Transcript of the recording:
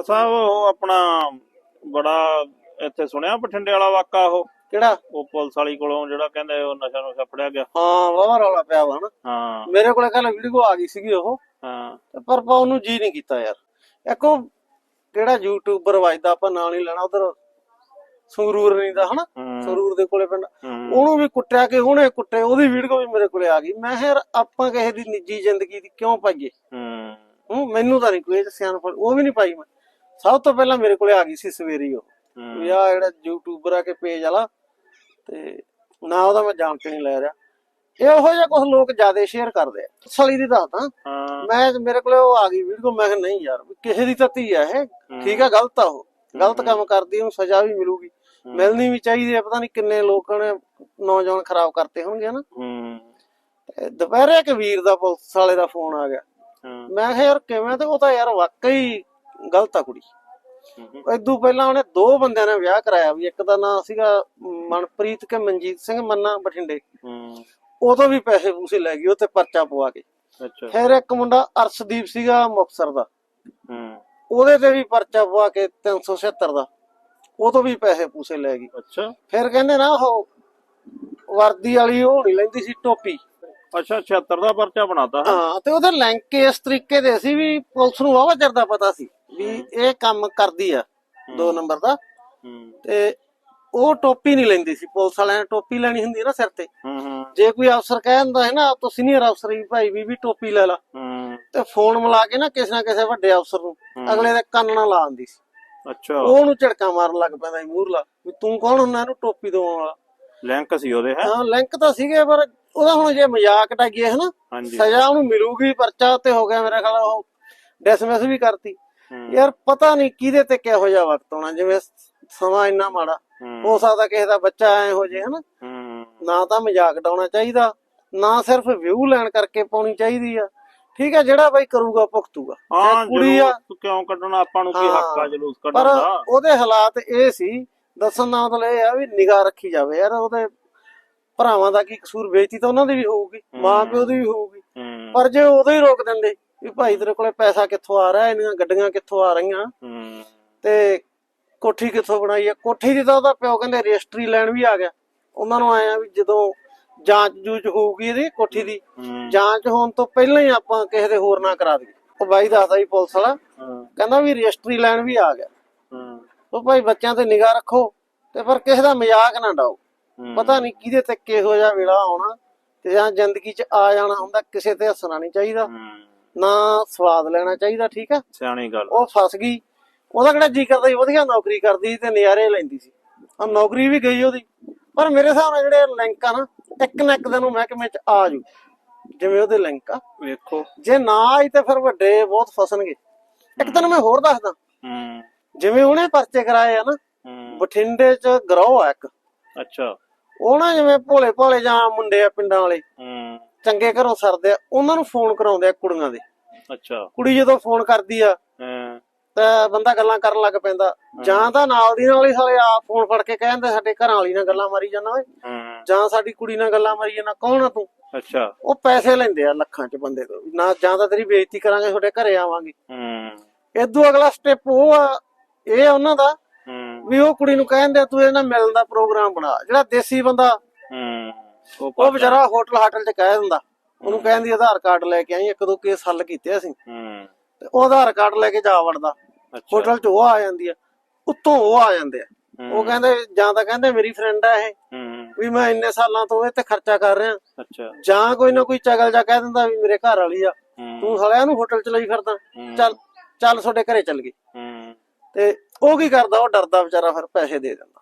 ਸਾਹਿਬ ਉਹ ਆਪਣਾ ਬੜਾ ਇੱਥੇ ਸੁਣਿਆ ਬਠਿੰਡੇ ਵਾਲਾ ਵਾਕਾ ਉਹ? ਕਿਹੜਾ? ਉਹ ਪੁਲਿਸ ਵਾਲੀ ਕੋਲੋਂ ਜਿਹੜਾ ਕਹਿੰਦੇ ਉਹ ਨਸ਼ਾ ਨੁਸ਼ਾ ਫੜਿਆ ਗਿਆ। ਹਾਂ ਵਾਵਾ ਰੌਲਾ ਪਿਆ ਵਾ ਨਾ ਹਾਂ। ਮੇਰੇ ਕੋਲੇ ਕੱਲ ਵੀਡੀਓ ਆ ਗਈ ਸੀਗੀ ਉਹ। ਹਾਂ। ਪਰ ਪਾ ਉਹਨੂੰ ਜੀ ਨਹੀਂ ਕੀਤਾ ਯਾਰ। ਇੱਕ ਕਿਹੜਾ ਯੂਟਿਊਬਰ ਵਜਦਾ ਆਪਾਂ ਨਾਂ ਨਹੀਂ ਲੈਣਾ ਉਧਰ ਸੰਗਰੂਰ ਨਹੀਂ ਦਾ ਹਨਾ? ਸੰਗਰੂਰ ਦੇ ਕੋਲੇ ਪਿੰਡ। ਉਹਨੂੰ ਵੀ ਕੁੱਟਿਆ ਕਿ ਉਹਨੇ ਕੁੱਟੇ ਉਹਦੀ ਵੀਡੀਓ ਵੀ ਮੇਰੇ ਕੋਲੇ ਆ ਗਈ। ਮੈਂ ਯਾਰ ਆਪਾਂ ਕਿਸੇ ਦੀ ਨਿੱਜੀ ਜ਼ਿੰਦਗੀ ਦੀ ਕਿਉਂ ਪਾਈਏ? ਹੂੰ, ਮੈਨੂੰ ਤਾਂ ਨਹੀਂ ਕੋਈ ਸਿਆਣਪ ਉਹ ਵੀ ਨਹੀਂ ਪਾਈ ਮੈਂ। ਸਭ ਤੋਂ ਪਹਿਲਾਂ ਮੇਰੇ ਕੋਲੇ ਆ ਗਈ ਸੀ ਸਵੇਰੀ ਉਹ। ਵੀ ਆਹ ਜਿਹੜਾ ਯੂਟਿਊਬਰ ਆ ਕੇ ਪੇਜ ਵਾਲਾ ਤੇ ਨਾ ਉਹਦਾ ਮੈਂ ਜਾਣ ਕੇ ਨਹੀਂ ਲੈ ਰਿਹਾ। ਇਹ ਉਹੋ ਜਿਹਾ ਕੁਝ ਲੋਕ ਜ਼ਿਆਦਾ ਸ਼ੇਅਰ ਕਰਦੇ ਆ। ਸਲੀ ਦੀ ਦੱਸਦਾ ਮੈਂ ਮੇਰੇ ਕੋਲੇ ਉਹ ਆ ਗਈ ਵੀਡੀਓ ਮੈਂ ਕਿਹਾ ਨਹੀਂ ਯਾਰ ਕਿਸੇ ਦੀ ਤਾਂ ਧੀ ਆ ਇਹ। ਠੀਕ ਆ ਗਲਤ ਆ ਉਹ। ਗਲਤ ਕੰਮ ਕਰਦੀ ਉਹਨੂੰ ਸਜ਼ਾ ਵੀ ਮਿਲੂਗੀ। ਮਿਲਣੀ ਵੀ ਚਾਹੀਦੀ ਆ ਪਤਾ ਨਹੀਂ ਕਿੰਨੇ ਲੋਕਾਂ ਨੇ ਨੌਜਵਾਨ ਖਰਾਬ ਕਰਤੇ ਹੋਣਗੇ ਨਾ ਦੁਪਹਿਰੇ ਇੱਕ ਵੀਰ ਦਾ ਪੁਲਿਸ ਵਾਲੇ ਦਾ ਫੋਨ ਆ ਗਿਆ। ਮੈਂ ਕਿਹਾ ਯਾਰ ਕਿਵੇਂ ਤੇ ਉਹ ਤਾਂ ਯਾਰ ਵਾਕਈ ਗਲਤ ਆ ਕੁੜੀ। ਇਦੋਂ ਪਹਿਲਾਂ ਉਹਨੇ ਦੋ ਬੰਦਿਆਂ ਨਾਲ ਵਿਆਹ ਕਰਾਇਆ ਵੀ ਇੱਕ ਦਾ ਨਾਂ ਸੀਗਾ ਮਨਪ੍ਰੀਤ ਕੇ ਮਨਜੀਤ ਸਿੰਘ ਮੰਨਾ ਬਠਿੰਡੇ। ਹੂੰ, ਉਦੋਂ ਵੀ ਪੈਸੇ ਪੂਸੇ ਲੈ ਗਈ ਉਹ ਤੇ ਪਰਚਾ ਪਵਾ ਕੇ। ਅੱਛਾ। ਫਿਰ ਇੱਕ ਮੁੰਡਾ ਅਰਸ਼ਦੀਪ ਸੀਗਾ ਮੁਕਤਸਰ ਦਾ। ਹੂੰ, ਉਹਦੇ ਤੇ ਵੀ ਪਰਚਾ ਪਵਾ ਕੇ 376 ਦਾ। ਉਹ ਤੋਂ ਵੀ ਪੈਸੇ ਪੂਸੇ ਲੈ ਗਈ ਅੱਛਾ। ਫਿਰ ਕਹਿੰਦੇ ਨਾ ਉਹ ਵਰਦੀ ਵਾਲੀ ਉਹ ਨਹੀਂ ਲੈਂਦੀ ਸੀ ਟੋਪੀ। ਅੱਛਾ 76 ਦਾ ਪਰਚਾ ਬਣਾਤਾ। ਹੈ ਤੇ ਉਹਦੇ ਲਿੰਕ ਇਸ ਤਰੀਕੇ ਦੇ ਸੀ ਵੀ ਪੁਲਿਸ ਨੂੰ ਵਾਵਾ ਚਿਰ ਦਾ ਪਤਾ ਸੀ ਵੀ ਇਹ ਕੰਮ ਕਰਦੀ ਆ ਦੋ ਨੰਬਰ ਦਾ। ਤੇ ਉਹ ਟੋਪੀ ਨਹੀਂ ਲੈਂਦੀ ਸੀ ਪੁਲਿਸ ਵਾਲਿਆਂ ਨੇ ਟੋਪੀ ਲੈਣੀ ਹੁੰਦੀ ਨਾ ਸਿਰ ਤੇ। ਜੇ ਕੋਈ ਅਫਸਰ ਕਹਿੰਦਾ ਹੈ ਨਾ ਤੋ ਸੀਨੀਅਰ ਅਫਸਰ ਵੀ ਭਾਈ ਵੀ ਵੀ ਟੋਪੀ ਲੈ ਲਾ। ਤੇ ਫੋਨ ਮਿਲਾ ਕੇ ਨਾ ਕਿਸੇ ਨਾ ਕਿਸੇ ਵੱਡੇ ਅਫਸਰ ਨੂੰ ਅਗਲੇ ਦੇ ਕੰਨ ਨਾਲ ਲਾ ਦਿੰਦੀ ਸੀ। ਅੱਛਾ। ਉਹ ਉਹਨੂੰ ਝਟਕਾ ਮਾਰਨ ਲੱਗ ਪੈਂਦਾ ਸੀ ਮੂਰਲਾ ਵੀ ਤੂੰ ਕੌਣ ਹੁੰਦਾ ਇਹਨੂੰ ਟੋਪੀ ਦਵਾਉਣ ਵਾਲਾ? ਲਿੰਕ ਸੀ ਉਹਦੇ ਹੈ? ਹਾਂ ਲਿੰਕ ਤਾਂ ਸੀਗੇ ਪਰ ਉਹਦਾ ਹੁਣ ਜੇ ਮਜ਼ਾਕ ਟਾਈਏ ਹਨਾ ਹਾਂਜੀ ਸਜ਼ਾ ਉਹਨੂੰ ਮਿਲੂਗੀ ਪਰਚਾ ਉੱਤੇ ਹੋ ਗਿਆ ਮੇਰਾ ਖਿਆਲ ਉਹ ਡਿਸਮਿਸ ਵੀ ਕਰਤੀ। ਯਾਰ ਪਤਾ ਨਹੀਂ ਕਿਹਦੇ ਤੇ ਕਿਹੋ ਜਿਹਾ ਵਕਤ ਜਿਵੇਂ ਸਮਾਂ ਇੰਨਾ ਮਾੜਾ ਹੂੰ, ਸਕਦਾ ਕਿਸੇ ਦਾ ਬੱਚਾ ਐ ਹੋ ਜੇ ਹਨਾ। ਨਾ ਤਾਂ ਮਜ਼ਾਕ ਡਾਉਣਾ ਚਾਹੀਦਾ ਨਾ ਸਿਰਫ ਵਿਊ ਲੈਣ ਕਰਕੇ ਪਾਉਣੀ ਚਾਹੀਦੀ ਆ। ਠੀਕ ਹੈ ਜਿਹੜਾ ਬਾਈ ਕਰੂਗਾ ਭੁਗਤੂਗਾ। ਹਾਂ ਕੁੜੀ ਆ। ਕਿਉਂ ਕੱਢਣਾ? ਆਪਾਂ ਨੂੰ ਕੀ ਹੱਕ ਆ। ਜਲੂਸ ਪਰ ਕੱਢਣ ਦਾ? ਉਹਦੇ ਹਾਲਾਤ ਇਹ ਸੀ ਦੱਸਣ ਦਾ ਮਤਲਬ ਇਹ ਆ ਵੀ ਨਿਗਾਹ ਰੱਖੀ ਜਾਵੇ ਯਾਰ ਉਹਦੇ ਭਰਾਵਾਂ ਦਾ ਕੀ ਕਸੂਰ ਬੇਇੱਜ਼ਤੀ ਤਾਂ ਉਹਨਾਂ ਦੀ ਵੀ ਹੋਊਗੀ ਮਾਂ ਪਿਓ ਦੀ ਵੀ ਹੋਊਗੀ। ਪਰ ਜੇ ਉਦੋਂ ਹੀ ਰੋਕ ਦਿੰਦੇ ਵੀ ਭਾਈ ਤੇਰੇ ਕੋਲੇ ਪੈਸਾ ਕਿੱਥੋਂ ਆ ਰਿਹਾ ਇੰਨੀਆਂ ਗੱਡੀਆਂ ਕਿੱਥੋਂ ਆ ਰਹੀਆਂ? ਤੇ ਕੋਠੀ ਕਿੱਥੋਂ ਬਣਾਈ ਆ? ਕੋਠੀ ਦੀ ਤਾਂ ਉਹਦਾ ਪਿਓ ਕਹਿੰਦੇ ਰਜਿਸਟਰੀ ਲੈਣ ਵੀ ਆ ਗਿਆ। ਉਹਨਾਂ ਨੂੰ ਆਇਆ ਵੀ ਜਦੋਂ ਜਾਂਚ ਜੂਚ ਹੋਊਗੀ ਇਹਦੀ ਕੋਠੀ ਦੀ ਜਾਂਚ ਹੋਣ ਤੋਂ ਪਹਿਲਾਂ ਹੀ ਆਪਾਂ ਕਿਸੇ ਦੇ ਹੋਰ ਨਾ ਕਰਾ ਦਈਏ। ਉਹ ਬਾਈ ਦੱਸਦਾ ਸੀ ਪੁਲਿਸ ਵਾਲਾ ਕਹਿੰਦਾ ਵੀ ਰਜਿਸਟਰੀ ਲੈਣ ਵੀ ਆ ਗਿਆ। ਉਹ ਭਾਈ ਬੱਚਿਆਂ ਤੇ ਨਿਗਾਹ ਰੱਖੋ ਤੇ ਪਰ ਕਿਸੇ ਦਾ ਮਜ਼ਾਕ ਨਾ ਡਾਓ ਪਤਾ ਨਹੀਂ ਕਿਹਦੇ ਤੇ ਕਿਹੋ ਜਿਹਾ ਵੇਲਾ ਆਉਣਾ ਤੇ ਜਾਂ ਜ਼ਿੰਦਗੀ 'ਚ ਆ ਜਾਣਾ ਹੁੰਦਾ ਕਿਸੇ ਤੇ ਹੱਸਣਾ ਨਹੀਂ ਚਾਹੀਦਾ। ਨਾ ਸਵਾਦ ਲੈਣਾ ਚਾਹੀਦਾ ਠੀਕ ਆ? ਸਿਆਣੀ ਗੱਲ। ਉਹ ਫਸ ਗਈ। ਉਹਦਾ ਕਿਹੜਾ ਜੀ ਕਰਦਾ ਸੀ? ਵਧੀਆ ਨੌਕਰੀ ਕਰਦੀ ਤੇ ਨਜ਼ਾਰੇ ਲੈਂਦੀ ਸੀ। ਆ ਨੌਕਰੀ ਵੀ ਗਈ ਉਹਦੀ। ਪਰ ਮੇਰੇ ਹਿਸਾਬ ਨਾਲ ਜਿਹੜੇ ਲਿੰਕ ਆ ਨਾ ਇੱਕ ਨਾ ਇੱਕ ਦਿਨ ਉਹ ਮਹਿਕਮੇ 'ਚ ਆ ਜੂ। ਜਿਵੇਂ ਉਹਦੇ ਲਿੰਕ ਆ। ਵੇਖੋ। ਜੇ ਨਾ ਆਈ ਤੇ ਫਿਰ ਵੱਡੇ ਬਹੁਤ ਫਸਣਗੇ। ਇੱਕ ਦਿਨ ਮੈਂ ਹੋਰ ਦੱਸਦਾ। ਹੂੰ। ਜਿਵੇਂ ਉਹਨੇ ਪਰਚੇ ਕਰਾਏ ਆ ਨਾ ਬਠਿੰਡੇ 'ਚ ਗਰੋਹ ਆ ਇੱਕ। ਅੱਛਾ। ਉਹ ਨਾ ਜਿਵੇਂ ਭੋਲੇ ਭਾਲੇ ਜਾਂ ਮੁੰਡੇ ਆ ਪਿੰਡਾਂ ਵਾਲੇ ਹੂੰ। ਚੰਗੇ ਘਰੋਂ ਸਰਦੇ ਆ ਉਹਨਾਂ ਨੂੰ ਫੋਨ ਕਰਾਉਂਦੇ ਆ ਕੁੜੀਆਂ ਦੇ। ਅੱਛਾ। ਕੁੜੀ ਜਦੋਂ ਫੋਨ ਕਰਦੀ ਆ ਹਾਂ। ਤਾਂ ਬੰਦਾ ਗੱਲਾਂ ਕਰਨ ਲੱਗ ਪੈਂਦਾ। ਜਾਂ ਤਾਂ ਨਾਲ ਦੀ ਨਾਲ ਹੀ ਸਾਲੇ ਆ ਫੋਨ ਫੜ ਕੇ ਕਹਿੰਦੇ ਸਾਡੇ ਘਰਾਂ ਵਾਲੀ ਨਾਲ ਗੱਲਾਂ ਮਾਰੀ ਜਾਂਦਾ ਓਏ। ਹੂੰ। ਜਾਂ ਸਾਡੀ ਕੁੜੀ ਨਾਲ ਗੱਲਾਂ ਮਾਰੀ ਜਾਂਦਾ ਕੌਣ ਆ ਤੂੰ? ਅੱਛਾ। ਉਹ ਪੈਸੇ ਲੈਂਦੇ ਆ ਲੱਖਾਂ ਚ ਬੰਦੇ ਤੋਂ। ਨਾ ਜਾਂ ਤਾਂ ਤੇਰੀ ਬੇਇੱਜ਼ਤੀ ਕਰਾਂਗੇ ਤੁਹਾਡੇ ਘਰੇ ਆਵਾਂਗੇ। ਹੂੰ। ਇਦੋਂ ਅਗਲਾ ਸਟੈਪ ਉਹ ਆ ਇਹ ਉਹਨਾਂ ਦਾ ਵੀ ਉਹ ਕੁੜੀ ਨੂੰ ਕਹਿੰਦੇ ਤੂੰ ਇਹਦੇ ਨਾਲ ਮਿਲਣ ਦਾ ਪ੍ਰੋਗਰਾਮ ਬਣਾ। ਜਿਹੜਾ ਦੇਸੀ ਬੰਦਾ ਹੂੰ ਉਹ ਵਿਚਾਰਾ ਹੋਟਲ ਹਾਟਲ ਚ ਕਹਿ ਦਿੰਦਾ। ਉਹਨੂੰ ਕਹਿੰਦੀ ਆਧਾਰ ਕਾਰਡ ਲੈ ਕੇ ਆਈ ਇੱਕ ਦੋ ਕੇਸ ਹੱਲ ਕੀਤੇ ਅਸੀਂ। ਹੂੰ। ਤੇ ਉਹ ਆਧਾਰ ਕਾਰਡ ਲੈ ਕੇ ਜਾ ਵੜਦਾ। ਹੋਟਲ ਚ ਉਹ ਆ ਜਾਂਦੀ ਆ। ਉੱਤੋਂ ਉਹ ਆ ਜਾਂਦੇ ਆ। ਉਹ ਕਹਿੰਦੇ ਜਾਂ ਤਾਂ ਕਹਿੰਦੇ ਮੇਰੀ ਫਰੈਂਡ ਆ ਇਹ ਵੀ ਮੈਂ ਇੰਨੇ ਸਾਲਾਂ ਤੋਂ ਇਹ ਤੇ ਖਰਚਾ ਕਰ ਰਿਹਾ। ਅੱਛਾ। ਜਾਂ ਕੋਈ ਨਾ ਕੋਈ ਚਗਲ ਜਾ ਕਹਿ ਦਿੰਦਾ ਵੀ ਮੇਰੇ ਘਰ ਵਾਲੀ ਆ। ਤੂੰ ਸਾਲਿਆ ਨੂੰ ਹੋਟਲ ਚ ਲਈ ਫਿਰਦਾ। ਚੱਲ ਚੱਲ ਤੁਹਾਡੇ ਘਰੇ ਚੱਲ ਗਏ ਹੂੰ। ਤੇ ਉਹ ਕੀ ਕਰਦਾ ਉਹ ਡਰਦਾ ਵਿਚਾਰਾ ਫਿਰ ਪੈਸੇ ਦੇ ਦਿੰਦਾ।